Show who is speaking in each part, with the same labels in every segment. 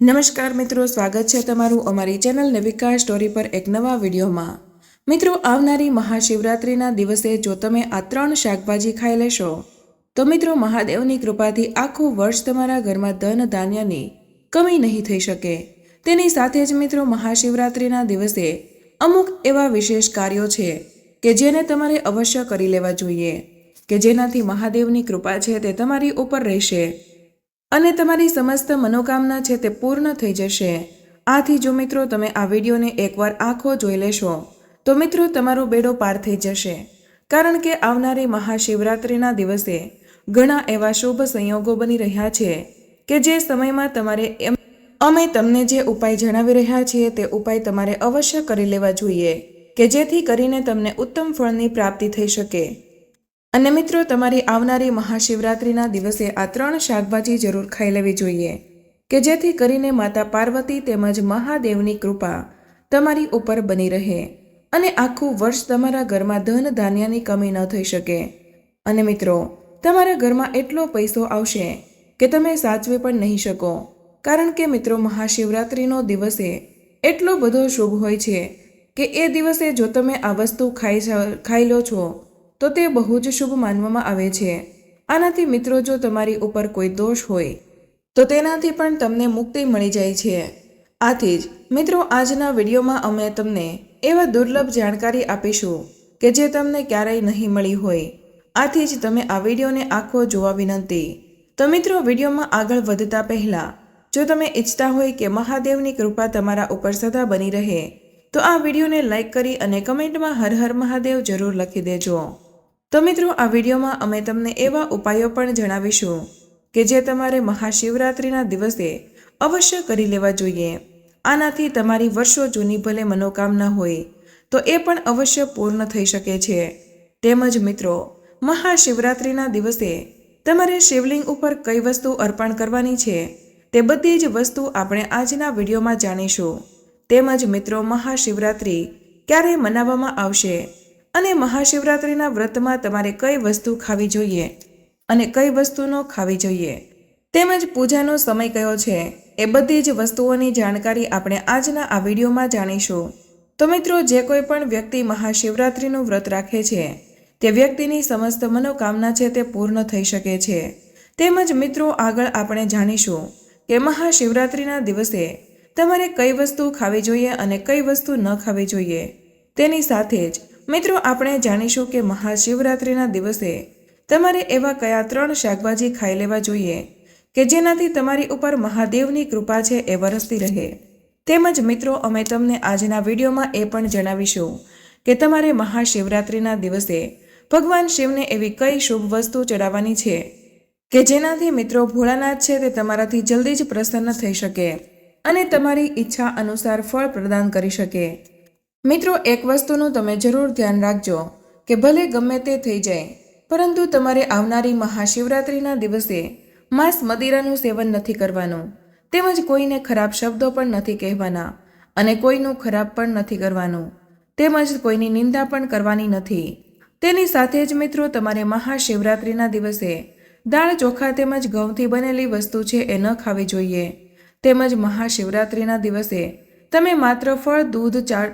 Speaker 1: નમસ્કાર મિત્રો, સ્વાગત છે તમારું અમારી ચેનલ નવિકા સ્ટોરી પર એક નવા વિડીયોમાં. મિત્રો, આવનારી મહાશિવરાત્રિના દિવસે જો તમે આ ત્રણ શાકભાજી ખાઈ લેશો, તો મિત્રો, મહાદેવની કૃપાથી આખું વર્ષ તમારા ઘરમાં ધન ધાન્યની કમી નહીં થઈ શકે. તેની સાથે જ મિત્રો, મહાશિવરાત્રિના દિવસે અમુક એવા વિશેષ કાર્યો છે કે જેને તમારે અવશ્ય કરી લેવા જોઈએ, કે જેનાથી મહાદેવની કૃપા છે તે તમારી ઉપર રહેશે. અને તમારી સમસ્ત મનોકામના છે તે પૂર્ણ થઈ જશે. આથી જો મિત્રો તમે આ વિડીયોને એકવાર આંખો જોઈ લેશો, તો મિત્રો તમારો બેડો પાર થઈ જશે. કારણ કે આવનારી મહાશિવરાત્રિના દિવસે ઘણા એવા શુભ સંયોગો બની રહ્યા છે કે જે સમયમાં તમારે એમ, અમે તમને જે ઉપાય જણાવી રહ્યા છીએ તે ઉપાય તમારે અવશ્ય કરી લેવા જોઈએ, કે જેથી કરીને તમને ઉત્તમ ફળની પ્રાપ્તિ થઈ શકે. અને મિત્રો, તમારી આવનારી મહાશિવરાત્રિના દિવસે આ ત્રણ શાકભાજી જરૂર ખાઈ લેવી જોઈએ કે જેથી કરીને માતા પાર્વતી તેમજ મહાદેવની કૃપા તમારી ઉપર બની રહે અને આખું વર્ષ તમારા ઘરમાં ધન ધાન્યની કમી ન થઈ શકે. અને મિત્રો, તમારા ઘરમાં એટલો પૈસો આવશે કે તમે સાચવી પણ નહીં શકો, કારણ કે મિત્રો, મહાશિવરાત્રિનો દિવસે એટલો બધો શુભ હોય છે કે એ દિવસે જો તમે આ વસ્તુ ખાઈ ખાઈ લો છો તો તે બહુ જ શુભ માનવામાં આવે છે. આનાથી મિત્રો, જો તમારી ઉપર કોઈ દોષ હોય, તો તેનાથી પણ તમને મુક્તિ મળી જાય છે. આથી જ, મિત્રો, આજના વિડીયોમાં અમે તમને એવા દુર્લભ જાણકારી આપીશું કે જે તમને ક્યારેય નહીં મળી હોય. આથી જ તમે આ વિડીયોને આખો જોવા વિનંતી. તો મિત્રો, વિડીયોમાં આગળ વધતા પહેલાં, જો તમે ઈચ્છતા હોય કે મહાદેવની કૃપા તમારા ઉપર સદા બની રહે, તો આ વિડીયોને લાઈક કરી અને કમેન્ટમાં હર હર મહાદેવ જરૂર લખી દેજો. તો મિત્રો, આ વિડીયોમાં અમે તમને એવા ઉપાયો પણ જણાવીશું કે જે તમારે મહાશિવરાત્રિના દિવસે અવશ્ય કરી લેવા જોઈએ. આનાથી તમારી વર્ષો જૂની ભલે મનોકામના હોય, તો એ પણ અવશ્ય પૂર્ણ થઈ શકે છે. તેમજ મિત્રો, મહાશિવરાત્રિના દિવસે તમારે શિવલિંગ ઉપર કઈ વસ્તુ અર્પણ કરવાની છે, તે બધી જ વસ્તુ આપણે આજના વિડીયોમાં જાણીશું. તેમજ મિત્રો, મહાશિવરાત્રિ ક્યારે મનાવવામાં આવશે અને મહાશિવરાત્રિના વ્રતમાં તમારે કઈ વસ્તુ ખાવી જોઈએ અને કઈ વસ્તુનો ખાવી જોઈએ. તેમજ પૂજાનો સમય કયો છે એ બધી જ વસ્તુઓની જાણકારી આપણે આજના આ વિડીયોમાં જાણીશું. તો મિત્રો, જે કોઈ પણ વ્યક્તિ મહાશિવરાત્રિનું વ્રત રાખે છે, તે વ્યક્તિની સમસ્ત મનોકામના છે તે પૂર્ણ થઈ શકે છે. તેમજ મિત્રો, આગળ આપણે જાણીશું કે મહાશિવરાત્રિના દિવસે તમારે કઈ વસ્તુ ખાવી જોઈએ અને કઈ વસ્તુ ન ખાવી જોઈએ. તેની સાથે જ મિત્રો, આપણે જાણીશું કે મહાશિવરાત્રિના દિવસે તમારે એવા કયા ત્રણ શાકભાજી ખાઈ લેવા જોઈએ કે જેનાથી તમારી ઉપર મહાદેવની કૃપા છે એ વરસતી રહે. તેમજ મિત્રો, અમે તમને આજના વિડીયોમાં એ પણ જણાવીશું કે તમારે મહાશિવરાત્રિના દિવસે ભગવાન શિવને એવી કઈ શુભ વસ્તુ ચડાવવાની છે કે જેનાથી મિત્રો ભોળાનાથ છે તે તમારાથી જલ્દી જ પ્રસન્ન થઈ શકે અને તમારી ઈચ્છા અનુસાર ફળ પ્રદાન કરી શકે. મિત્રો, એક વસ્તુનું તમે જરૂર ધ્યાન રાખજો કે ભલે ગમે તે થઈ જાય, પરંતુ તમારે આવનારી મહાશિવરાત્રિના દિવસે માંસ મદિરાનું સેવન નથી કરવાનું. તેમજ કોઈને ખરાબ શબ્દો પણ નથી કહેવાના અને કોઈનું ખરાબ પણ નથી કરવાનું. તેમજ કોઈની નિંદા પણ કરવાની નથી. તેની સાથે જ મિત્રો, તમારે મહાશિવરાત્રિના દિવસે દાળ ચોખા તેમજ ઘઉંથી બનેલી વસ્તુ છે એ ન ખાવી જોઈએ. તેમજ મહાશિવરાત્રિના દિવસે તમે માત્ર ફળ, દૂધ, ચા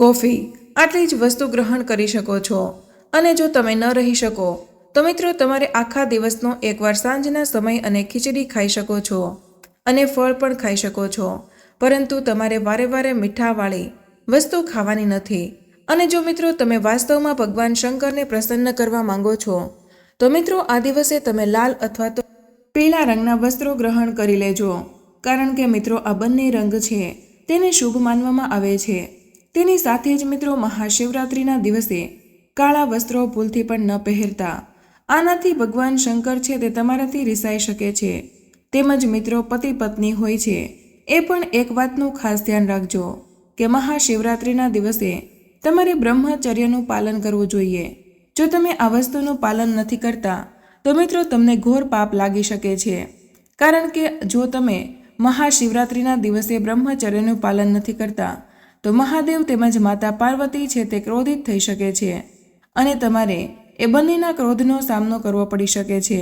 Speaker 1: કોફી આટલી જ વસ્તુ ગ્રહણ કરી શકો છો. અને જો તમે ન રહી શકો, તો મિત્રો તમારે આખા દિવસનો એકવાર સાંજના સમય અને ખીચડી ખાઈ શકો છો. અને ફળ પણ ખાઈ શકો છો. પરંતુ તમારે વારે વારે મીઠાવાળી વસ્તુ ખાવાની નથી. અને જો મિત્રો તમે વાસ્તવમાં ભગવાન શંકરને પ્રસન્ન કરવા માંગો છો, તો મિત્રો આ દિવસે તમે લાલ અથવા તો પીળા રંગના વસ્ત્રો ગ્રહણ કરી લેજો. કારણ કે મિત્રો આ બંને રંગ છે. તેને શુભ માનવામાં આવે છે. તેની સાથે જ મિત્રો મહાશિવરાત્રિના દિવસે કાળા વસ્ત્રો ભૂલથી પણ ન પહેરતા. આનાથી ભગવાન શંકર છે તે તમારાથી રિસાઈ શકે છે. તેમજ મિત્રો પતિ પત્ની હોય છે. એ પણ એક વાતનું ખાસ ધ્યાન રાખજો કે મહાશિવરાત્રિના દિવસે તમારે બ્રહ્મચર્યનું પાલન કરવું જોઈએ. જો તમે આ વસ્તુનું પાલન નથી કરતા, તો મિત્રો તમને ઘોર પાપ લાગી શકે છે. કારણ કે જો તમે મહાશિવરાત્રિના દિવસે બ્રહ્મચર્યનું પાલન નથી કરતા તો મહાદેવ તેમજ માતા પાર્વતી છે તે ક્રોધિત થઈ શકે છે અને તમારે એ બંનેના ક્રોધનો સામનો કરવો પડી શકે છે.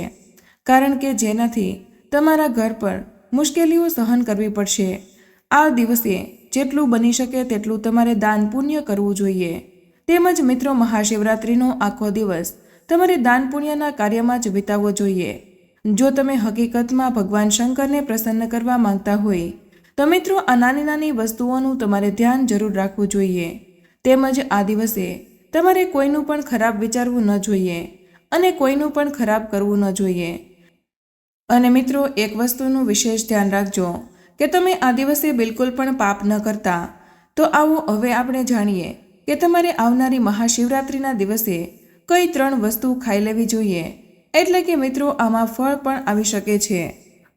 Speaker 1: કારણ કે જેનાથી તમારા ઘર પર મુશ્કેલીઓ સહન કરવી પડશે. આ દિવસે જેટલું બની શકે તેટલું તમારે દાન પુણ્ય કરવું જોઈએ. તેમજ મિત્રો મહાશિવરાત્રિનો આખો દિવસ તમારે દાન પુણ્યના કાર્યમાં જ વિતાવવો જોઈએ. જો તમે હકીકતમાં ભગવાન શંકરને પ્રસન્ન કરવા માંગતા હોય તો મિત્રો, આ નાની નાની વસ્તુઓનું તમારે ધ્યાન જરૂર રાખવું જોઈએ. તેમજ આ દિવસે તમારે કોઈનું પણ ખરાબ વિચારવું ન જોઈએ અને કોઈનું પણ ખરાબ કરવું ન જોઈએ. અને મિત્રો, એક વસ્તુનું વિશેષ ધ્યાન રાખજો કે તમે આ દિવસે બિલકુલ પણ પાપ ન કરતા. તો આવો હવે આપણે જાણીએ કે તમારે આવનારી મહાશિવરાત્રિના દિવસે કઈ ત્રણ વસ્તુ ખાઈ લેવી જોઈએ. એટલે કે મિત્રો, આમાં ફળ પણ આવી શકે છે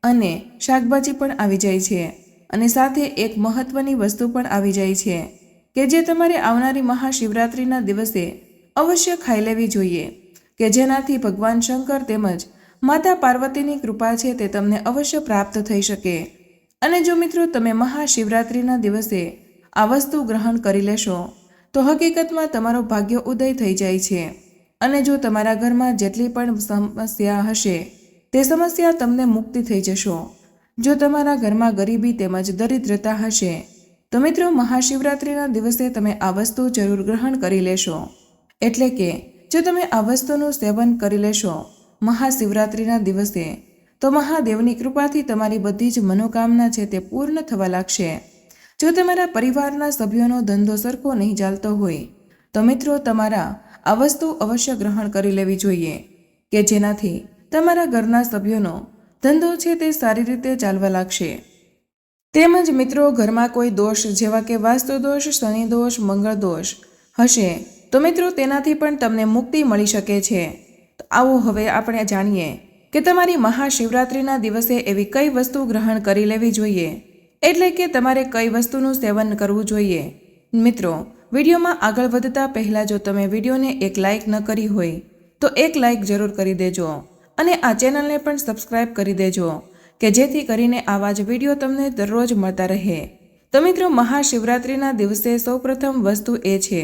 Speaker 1: અને શાકભાજી પણ આવી જાય છે. અને સાથે એક મહત્વની વસ્તુ પણ આવી જાય છે, કે જે તમારે આવનારી મહાશિવરાત્રિના દિવસે અવશ્ય ખાઈ લેવી જોઈએ, કે જેનાથી ભગવાન શંકર તેમજ માતા પાર્વતીની કૃપા છે તે તમને અવશ્ય પ્રાપ્ત થઈ શકે. અને જો મિત્રો તમે મહાશિવરાત્રિના દિવસે આ વસ્તુ ગ્રહણ કરી લેશો, તો હકીકતમાં તમારો ભાગ્ય ઉદય થઈ જાય છે. અને જો તમારા ઘરમાં જેટલી પણ સમસ્યા હશે, તે સમસ્યા તમને મુક્તિ થઈ જશો. જો તમારા ઘરમાં ગરીબી તેમજ દરિદ્રતા હશે, તો મિત્રો મહાશિવરાત્રિના દિવસે તમે આ વસ્તુ જરૂર ગ્રહણ કરી લેશો. એટલે કે, જો તમે આ વસ્તુનું સેવન કરી લેશો મહાશિવરાત્રિના દિવસે, તો મહાદેવની કૃપાથી તમારી બધી જ મનોકામના છે તે પૂર્ણ થવા લાગશે. જો તમારા પરિવારના સભ્યોનો ધંધો સરખો નહીં ચાલતો હોય, તો મિત્રો તમારા આ વસ્તુ અવશ્ય ગ્રહણ કરી લેવી જોઈએ, કે જેનાથી તમારા ઘરના સભ્યોનો ધંધો છે તે સારી રીતે ચાલવા લાગશે. તેમજ મિત્રો, ઘરમાં કોઈ દોષ, જેવા કે વાસ્તુ દોષ, શનિ દોષ, મંગળ દોષ હશે, તો મિત્રો, તેનાથી પણ તમને મુક્તિ મળી શકે છે. તો આવો હવે આપણે જાણીએ કે તમારી મહાશિવરાત્રિના દિવસે એવી કઈ વસ્તુ ગ્રહણ કરી લેવી જોઈએ? એટલે કે તમારે કઈ વસ્તુનું સેવન કરવું જોઈએ? મિત્રો, વિડીયોમાં આગળ વધતા પહેલાં જો તમે વિડીયોને એક લાઇક ન કરી હોય, તો એક લાઇક જરૂર કરી દેજો. અને આ ચેનલને પણ સબસ્ક્રાઇબ કરી દેજો, કે જેથી કરીને આવા જ વીડિયો તમને દરરોજ મળતા રહે. તો મિત્રો, મહાશિવરાત્રિના દિવસે સૌપ્રથમ વસ્તુ એ છે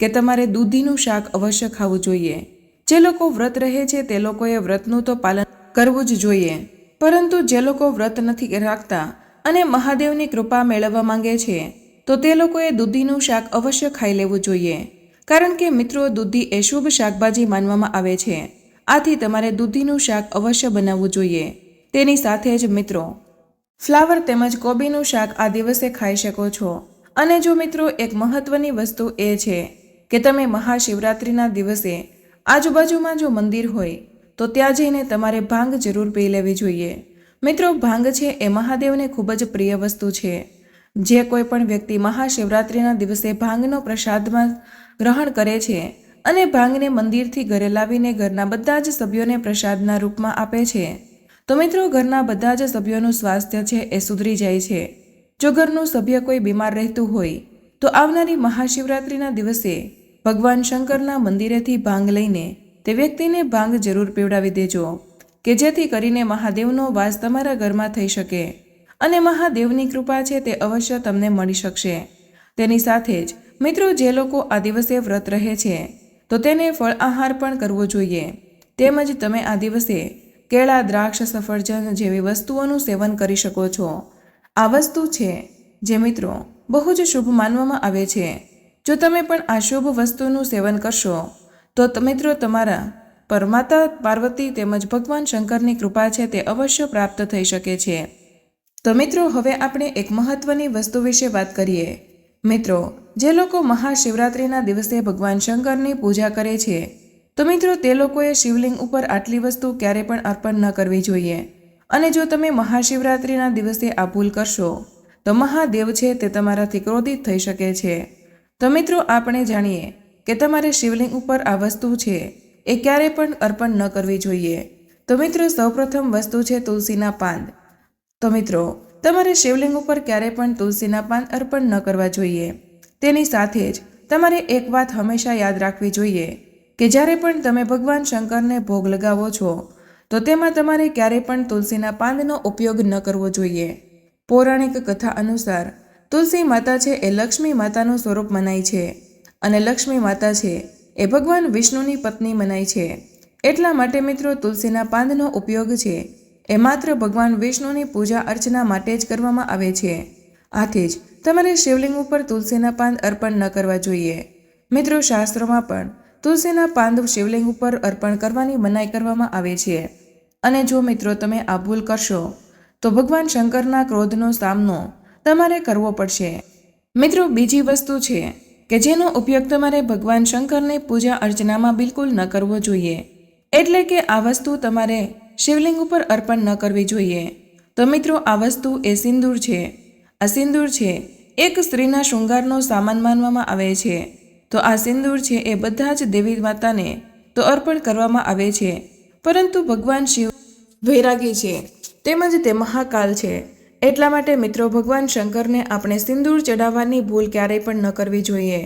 Speaker 1: કે તમારે દૂધીનું શાક અવશ્ય ખાવું જોઈએ. જે લોકો વ્રત રહે છે, તે લોકોએ વ્રતનું તો પાલન કરવું જ જોઈએ. પરંતુ જે લોકો વ્રત નથી રાખતા અને મહાદેવની કૃપા મેળવવા માંગે છે, તો તે લોકોએ દૂધીનું શાક અવશ્ય ખાઈ લેવું જોઈએ. કારણ કે મિત્રો, દૂધી એ શુભ શાકભાજી માનવામાં આવે છે. આથી તમારે દૂધીનું શાક અવશ્ય બનાવવું જોઈએ. તેની સાથે જ મિત્રો, ફ્લાવર તેમજ કોબીનું શાક આ દિવસે ખાઈ શકો છો. અને જો મિત્રો, એક મહત્વની વસ્તુ એ છે કે તમે મહાશિવરાત્રિના દિવસે આજુબાજુમાં જો મંદિર હોય, તો ત્યાં જઈને તમારે ભાંગ જરૂર પી લેવી જોઈએ. મિત્રો, ભાંગ છે એ મહાદેવને ખૂબ જ પ્રિય વસ્તુ છે. જે કોઈ પણ વ્યક્તિ મહાશિવરાત્રિના દિવસે ભાંગનો પ્રસાદમાં ગ્રહણ કરે છે અને ભાંગને મંદિરથી ઘરે લાવીને ઘરના બધા જ સભ્યોને પ્રસાદના રૂપમાં આપે છે. તો મિત્રો, ઘરના બધા જ સભ્યોનું સ્વાસ્થ્ય છે એ સુધરી જાય છે. જો ઘરનું સભ્ય કોઈ બીમાર રહેતું હોય, તો આવનારી મહાશિવરાત્રિના દિવસે ભગવાન શંકરના મંદિરેથી ભાંગ લઈને તે વ્યક્તિને ભાંગ જરૂર પીવડાવી દેજો, કે જેથી કરીને મહાદેવનો વાસ તમારા ઘરમાં થઈ શકે અને મહાદેવની કૃપા છે તે અવશ્ય તમને મળી શકશે. તેની સાથે જ મિત્રો, જે લોકો આ દિવસે વ્રત રહે છે તો તેને ફળ આહાર પણ કરવો જોઈએ. તેમજ તમે આ દિવસે કેળા, દ્રાક્ષ, સફરજન જેવી વસ્તુઓનું સેવન કરી શકો છો. આ વસ્તુ છે જે મિત્રો બહુ જ શુભ માનવામાં આવે છે. જો તમે પણ આ શુભ વસ્તુનું સેવન કરશો, તો મિત્રો તમારા પર માતા પાર્વતી તેમજ ભગવાન શંકરની કૃપા છે તે અવશ્ય પ્રાપ્ત થઈ શકે છે. તો મિત્રો, હવે આપણે એક મહત્વની વસ્તુ વિશે વાત કરીએ. મિત્રો, જે લોકો મહાશિવરાત્રિના દિવસે ભગવાન શંકરની પૂજા કરે છે, તો મિત્રો તે લોકોએ શિવલિંગ ઉપર આટલી વસ્તુ ક્યારે પણ અર્પણ ન કરવી જોઈએ. અને જો તમે મહાશિવરાત્રિના દિવસે આ ભૂલ કરશો, તો મહાદેવ છે તે તમારાથી ક્રોધિત થઈ શકે છે. તો મિત્રો, આપણે જાણીએ કે તમારે શિવલિંગ ઉપર આ વસ્તુ છે, એ ક્યારે પણ અર્પણ ન કરવી જોઈએ. તો મિત્રો, સૌપ્રથમ વસ્તુ છે તુલસીના પાન. તો મિત્રો તમારે શિવલિંગ ઉપર ક્યારે પણ તુલસીના પાન અર્પણ ન કરવા જોઈએ. તેની સાથે જ તમારે એક વાત હંમેશા યાદ રાખવી જોઈએ કે જ્યારે પણ તમે ભગવાન શંકરને ભોગ લગાવો છો, તો તેમાં તમારે ક્યારેય પણ તુલસીના પાનનો ઉપયોગ ન કરવો જોઈએ. પૌરાણિક કથા અનુસાર, તુલસી માતા છે એ લક્ષ્મી માતાનું સ્વરૂપ મનાય છે અને લક્ષ્મી માતા છે એ ભગવાન વિષ્ણુની પત્ની મનાય છે. એટલા માટે મિત્રો તુલસીના પાંદનો ઉપયોગ છે એ માત્ર ભગવાન વિષ્ણુની પૂજા અર્ચના માટે જ કરવામાં આવે છે. આથી જ તમારે શિવલિંગ ઉપર તુલસીના પાન અર્પણ ન કરવા જોઈએ. મિત્રો, શાસ્ત્રોમાં પણ તુલસીના પાંદ શિવલિંગ ઉપર અર્પણ કરવાની મનાઈ કરવામાં આવે છે. અને જો મિત્રો તમે આ ભૂલ કરશો, તો ભગવાન શંકરના ક્રોધનો સામનો તમારે કરવો પડશે. મિત્રો, બીજી વસ્તુ છે કે જેનો ઉપયોગ તમારે ભગવાન શંકરની પૂજા અર્ચનામાં બિલકુલ ન કરવો જોઈએ. એટલે કે આ વસ્તુ તમારે શિવલિંગ ઉપર અર્પણ ન કરવી જોઈએ. તો મિત્રો, આ વસ્તુ એ સિંદૂર છે. આ સિંદૂર છે. એક સ્ત્રીના શૃંગારનો સામાન માનવામાં આવે છે. તો આ સિંદૂર છે એ બધા જ દેવી માતાને તો અર્પણ કરવામાં આવે છે. પરંતુ ભગવાન શિવ વૈરાગી છે. તેમજ તે મહાકાલ છે. એટલા માટે મિત્રો, ભગવાન શંકરને આપણે સિંદૂર ચડાવવાની ભૂલ ક્યારેય પણ ન કરવી જોઈએ.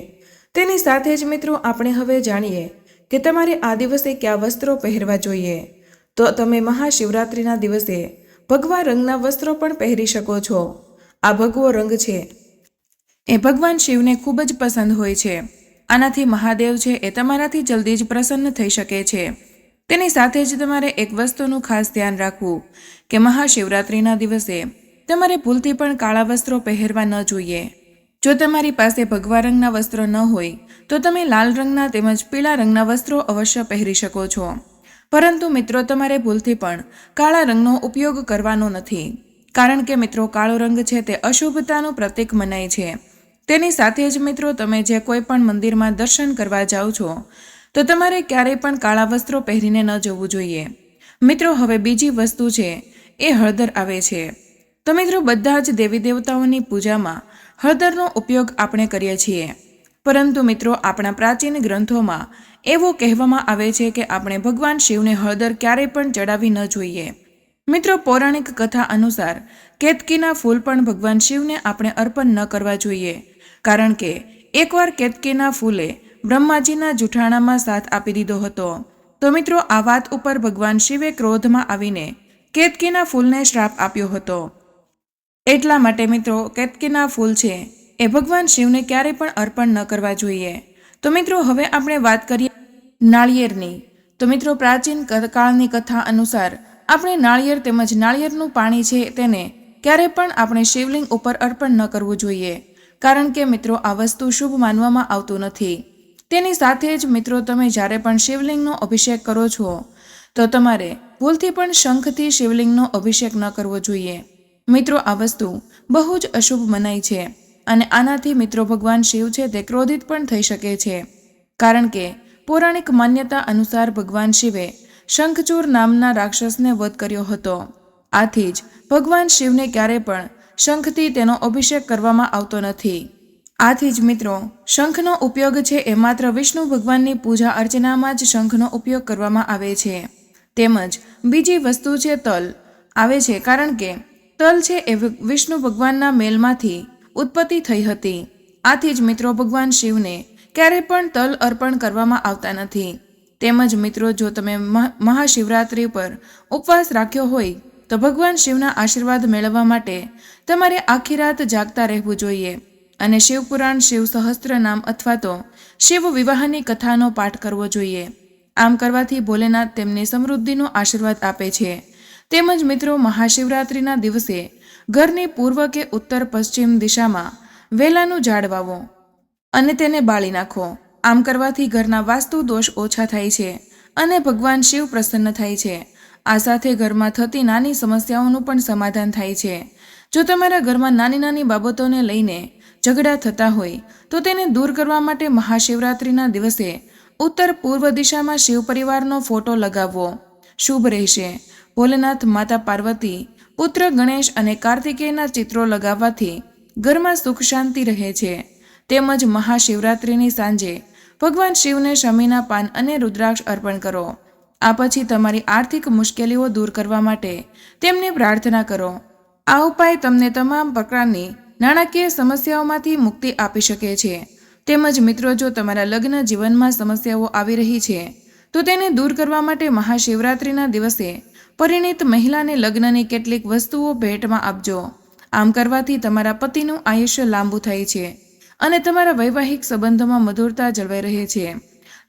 Speaker 1: તેની સાથે જ મિત્રો, આપણે હવે જાણીએ કે તમારે આ દિવસે કયા વસ્ત્રો પહેરવા જોઈએ. તો તમે મહાશિવરાત્રિના દિવસે ભગવા રંગના વસ્ત્રો પણ પહેરી શકો છો. આ ભગવો રંગ છે. એ ભગવાન શિવને ખૂબ જ પસંદ હોય છે. આનાથી મહાદેવ છે એ તમારાથી જલ્દી જ પ્રસન્ન થઈ શકે છે. તેની સાથે જ તમારે એક વસ્તુનું ખાસ ધ્યાન રાખવું કે મહાશિવરાત્રિના દિવસે તમારે ભૂલથી પણ કાળા વસ્ત્રો પહેરવા ન જોઈએ. જો તમારી પાસે ભગવા રંગના વસ્ત્રો ન હોય, તો તમે લાલ રંગના તેમજ પીળા રંગના વસ્ત્રો અવશ્ય પહેરી શકો છો. પરંતુ મિત્રો, તમારે ભૂલથી પણ કાળા રંગનો ઉપયોગ કરવાનો નથી. કારણ કે મિત્રો, કાળો રંગ છે તે અશુભતાનું પ્રતીક મનાય છે. તેની સાથે જ મિત્રો, તમે જે કોઈ પણ મંદિરમાં દર્શન કરવા જાઓ છો, તો તમારે ક્યારેય પણ કાળા વસ્ત્રો પહેરીને ન જવું જોઈએ. મિત્રો, હવે બીજી વસ્તુ છે, એ હળદર આવે છે. તો મિત્રો, બધા જ દેવી દેવતાઓની પૂજામાં હળદરનો ઉપયોગ આપણે કરીએ છીએ. પરંતુ મિત્રો, આપણા પ્રાચીન ગ્રંથોમાં એવું કહેવામાં આવે છે કે આપણે ભગવાન શિવને હળદર ક્યારેય પણ ચડાવી ન જોઈએ. મિત્રો, પૌરાણિક કથા અનુસાર કેતકીના ફૂલ પણ ભગવાન શિવને આપણે અર્પણ ન કરવા જોઈએ. કારણ કે, એકવાર કેતકીના ફૂલે બ્રહ્માજીના જૂઠાણામાં સાથ આપી દીધો હતો. તો મિત્રો, આ વાત ઉપર ભગવાન શિવે ક્રોધમાં આવીને કેતકીના ફૂલને શ્રાપ આપ્યો હતો. એટલા માટે મિત્રો, કેતકીના ફૂલ છે એ ભગવાન શિવને ક્યારેય પણ અર્પણ ન કરવા જોઈએ. તો મિત્રો, હવે આપણે વાત કરીએ નાળિયેરની. તો મિત્રો, પ્રાચીન કાળની કથા અનુસાર આપણે નાળિયેર તેમજ નાળિયેરનું પાણી છે તેને ક્યારે પણ આપણે શિવલિંગ ઉપર અર્પણ ન કરવું જોઈએ. કારણ કે મિત્રો, આ વસ્તુ શુભ માનવામાં આવતું નથી. તેની સાથે જ મિત્રો, તમે જ્યારે પણ શિવલિંગનો અભિષેક કરો છો, તો તમારે ભૂલથી પણ શંખથી શિવલિંગનો અભિષેક ન કરવો જોઈએ. મિત્રો, આ વસ્તુ બહુ જ અશુભ મનાય છે. અને આનાથી મિત્રો ભગવાન શિવ છે તે ક્રોધિત પણ થઈ શકે છે. કારણ કે પૌરાણિક માન્યતા અનુસાર ભગવાન શિવે શંખચૂર નામના રાક્ષસને વધ કર્યો હતો. આથી જ ભગવાન શિવને ક્યારે પણ શંખથી તેનો અભિષેક કરવામાં આવતો નથી. આથી જ મિત્રો, શંખનો ઉપયોગ છે એ માત્ર વિષ્ણુ ભગવાનની પૂજા અર્ચનામાં જ શંખનો ઉપયોગ કરવામાં આવે છે. તેમજ બીજી વસ્તુ છે તલ. આવે છે કારણ કે તલ છે એ વિષ્ણુ ભગવાનના મેલમાંથી ઉત્પત્તિ થઈ હતી. આથી જ મિત્રો ભગવાન શિવને ક્યારે પણ તલ અર્પણ કરવામાં આવતા નથી. તેમજ મિત્રો, જો તમે મહ- મહાશિવરાત્રિ પર ઉપવાસ રાખ્યો હોય, તો ભગવાન શિવના આશીર્વાદ મેળવવા માટે તમારે આખી રાત જાગતા રહેવું જોઈએ. અને શિવપુરાણ શિવ સહસ્ત્ર નામ અથવા તો શિવ વિવાહની કથાનો પાઠ કરવો જોઈએ. આમ કરવાથી ભોલેનાથ તેમને સમૃદ્ધિનો આશીર્વાદ આપે છે. તેમજ મિત્રો મહાશિવરાત્રિના દિવસે ઘરની પૂર્વ કે ઉત્તર પશ્ચિમ દિશામાં વેલાનું ઝાડ વાવો અને તેને બાળી નાખો. આમ કરવાથી ઘરના વાસ્તુ દોષ ઓછા થાય છે અને ભગવાન શિવ પ્રસન્ન થાય છે. આ સાથે ઘરમાં થતી નાની સમસ્યાઓનું પણ સમાધાન થાય છે. જો તમારા ઘરમાં નાની નાની બાબતોને લઈને ઝઘડા થતા હોય, તો તેને દૂર કરવા માટે મહાશિવરાત્રિના દિવસે ઉત્તર પૂર્વ દિશામાં શિવ પરિવારનો ફોટો લગાવવો. શુભ રહેશે. ભોલેનાથ માતા પાર્વતી, પુત્ર ગણેશ અને કાર્તિકેયના ચિત્રો લગાવવાથી ઘરમાં સુખ શાંતિ રહે છે. તેમજ મહાશિવરાત્રિની સાંજે ભગવાન શિવને શમીના પાન અને રુદ્રાક્ષ અર્પણ કરો. આ પછી તમારી આર્થિક મુશ્કેલીઓ દૂર કરવા માટે તેમની પ્રાર્થના કરો. આ ઉપાય તમને તમામ પ્રકારની નાણાકીય સમસ્યાઓમાંથી મુક્તિ આપી શકે છે. તેમજ મિત્રો, જો તમારા લગ્ન જીવનમાં સમસ્યાઓ આવી રહી છે તો તેને દૂર કરવા માટે મહાશિવરાત્રિના દિવસે પરિણીત મહિલાને લગ્નની કેટલીક વસ્તુઓ ભેટમાં આપજો. આમ કરવાથી તમારા પતિનું આયુષ્ય લાંબુ થાય છે અને તમારા વૈવાહિક સંબંધોમાં મધુરતા જળવાઈ રહે છે.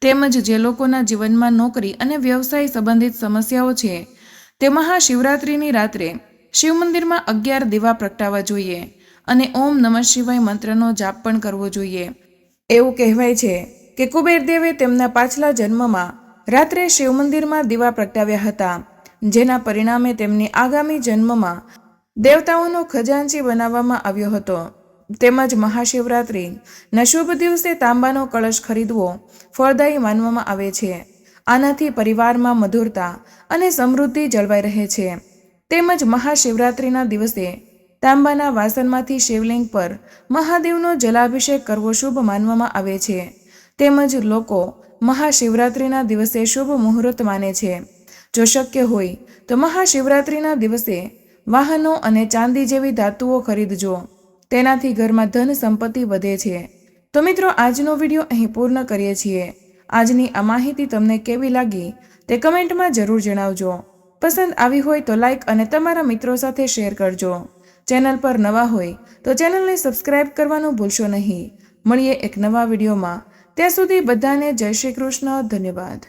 Speaker 1: તેમજ જે લોકોના જીવનમાં નોકરી અને વ્યવસાય સંબંધિત સમસ્યાઓ છે, તે મહાશિવરાત્રિની રાત્રે શિવ મંદિરમાં અગિયાર દીવા પ્રગટાવવા જોઈએ અને ઓમ નમઃ શિવાય મંત્રનો જાપ પણ કરવો જોઈએ. એવું કહેવાય છે કે કુબેરદેવે તેમના પાછલા જન્મમાં રાત્રે શિવ મંદિરમાં દીવા પ્રગટાવ્યા હતા, જેના પરિણામે તેમની આગામી જન્મમાં દેવતાઓનો ખજાનચી બનાવવામાં આવ્યો હતો. તેમજ મહાશિવરાત્રિ નશુભ શુભ દિવસે તાંબાનો કળશ ખરીદવો, ફળદાયી માનવામાં આવે છે. આનાથી પરિવારમાં મધુરતા અને સમૃદ્ધિ જળવાઈ રહે છે. તેમજ મહાશિવરાત્રિના દિવસે તાંબાના વાસણમાંથી શિવલિંગ પર મહાદેવનો જલાભિષેક કરવો શુભ માનવામાં આવે છે. તેમજ લોકો મહાશિવરાત્રિના દિવસે શુભ મુહૂર્ત માને છે. જો શક્ય હોય, તો મહાશિવરાત્રિના દિવસે વાહનો અને ચાંદી જેવી ધાતુઓ ખરીદજો. તેનાથી ઘરમાં ધન સંપત્તિ વધે છે. તો મિત્રો, આજનો વીડિયો અહીં પૂર્ણ કરીએ છીએ. આજની આ માહિતી તમને કેવી લાગી તે કમેન્ટમાં જરૂર જણાવજો. પસંદ આવી હોય તો લાઈક અને તમારા મિત્રો સાથે શેર કરજો. ચેનલ પર નવા હોય તો ચેનલને સબસ્ક્રાઇબ કરવાનું ભૂલશો નહીં. મળીએ એક નવા વિડીયોમાં. ત્યાં સુધી બધાને જય શ્રી કૃષ્ણ ધન્યવાદ.